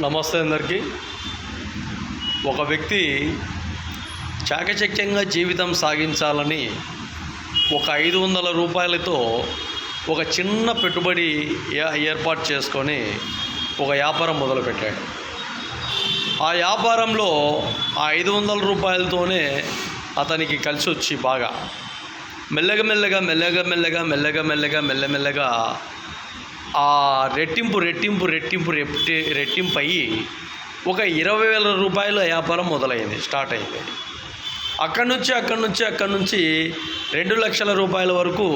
నమస్తే అందరికీ. ఒక వ్యక్తి చాకచక్యంగా జీవితం సాగించాలని ఒక ఐదు వందల రూపాయలతో ఒక చిన్న పెట్టుబడి ఏ- ఏర్పాటు చేసుకొని ఒక వ్యాపారం మొదలుపెట్టాడు. ఆ వ్యాపారంలో ఆ ఐదు వందల రూపాయలతోనే అతనికి కలిసి వచ్చి బాగా. మెల్లగా మెల్లగా మెల్లగా మెల్లగా మెల్లగా మెల్లగా మెల్లమెల్లగా ఆ రెట్టింపు రెట్టింపు రెట్టింపు రెట్టి రెట్టింపు అయ్యి ఒక ఇరవై వేల రూపాయల వ్యాపారం మొదలైంది స్టార్ట్ అయింది. అక్కడి నుంచి అక్కడి నుంచి అక్కడి నుంచి రెండు లక్షల రూపాయల వరకు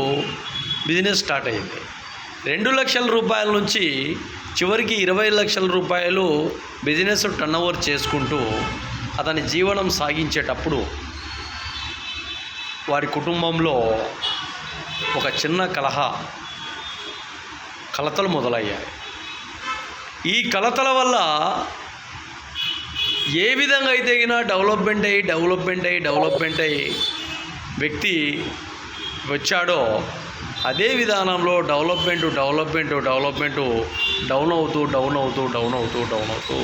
బిజినెస్ స్టార్ట్ అయింది. రెండు లక్షల రూపాయల నుంచి చివరికి ఇరవై లక్షల రూపాయలు బిజినెస్ టర్న్ ఓవర్ చేసుకుంటూ అతని జీవనం సాగించేటప్పుడు వారి కుటుంబంలో ఒక చిన్న కలహ కలతలు మొదలయ్యాయి. ఈ కలతల వల్ల ఏ విధంగా అయితే అయినా డెవలప్మెంట్ అయ్యి డెవలప్మెంట్ అయ్యి డెవలప్మెంట్ అయ్యి వ్యక్తి వచ్చాడో అదే విధానంలో డెవలప్మెంట్ డెవలప్మెంట్ డెవలప్మెంట్ డౌన్ అవుతూ డౌన్ అవుతూ డౌన్ అవుతూ డౌన్ అవుతూ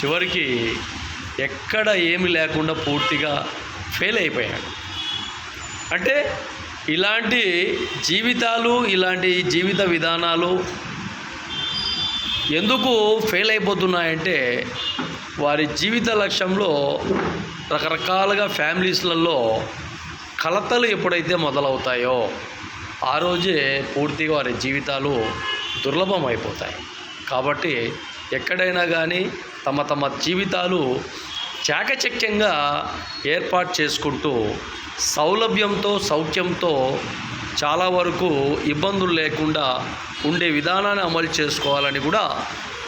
చివరికి ఎక్కడ ఏమి లేకుండా పూర్తిగా ఫెయిల్ అయిపోయాడు. అంటే ఇలాంటి జీవితాలు ఇలాంటి జీవిత విధానాలు ఎందుకు ఫెయిల్ అయిపోతున్నాయంటే వారి జీవిత లక్ష్యంలో రకరకాలుగా ఫ్యామిలీస్లలో కలతలు ఎప్పుడైతే మొదలవుతాయో ఆ రోజే పూర్తిగా వారి జీవితాలు దుర్లభం అయిపోతాయి కాబట్టి ఎక్కడైనా కానీ తమ తమ జీవితాలు చాకచక్యంగా ఏర్పాటు చేసుకుంటూ సౌలభ్యంతో సౌఖ్యంతో చాలా వరకు ఇబ్బందులు లేకుండా ఉండే విధానాన్ని అమలు చేసుకోవాలని కూడా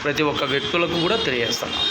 ప్రతి ఒక్క వ్యక్తులకు కూడా తెలియజేస్తున్నాం.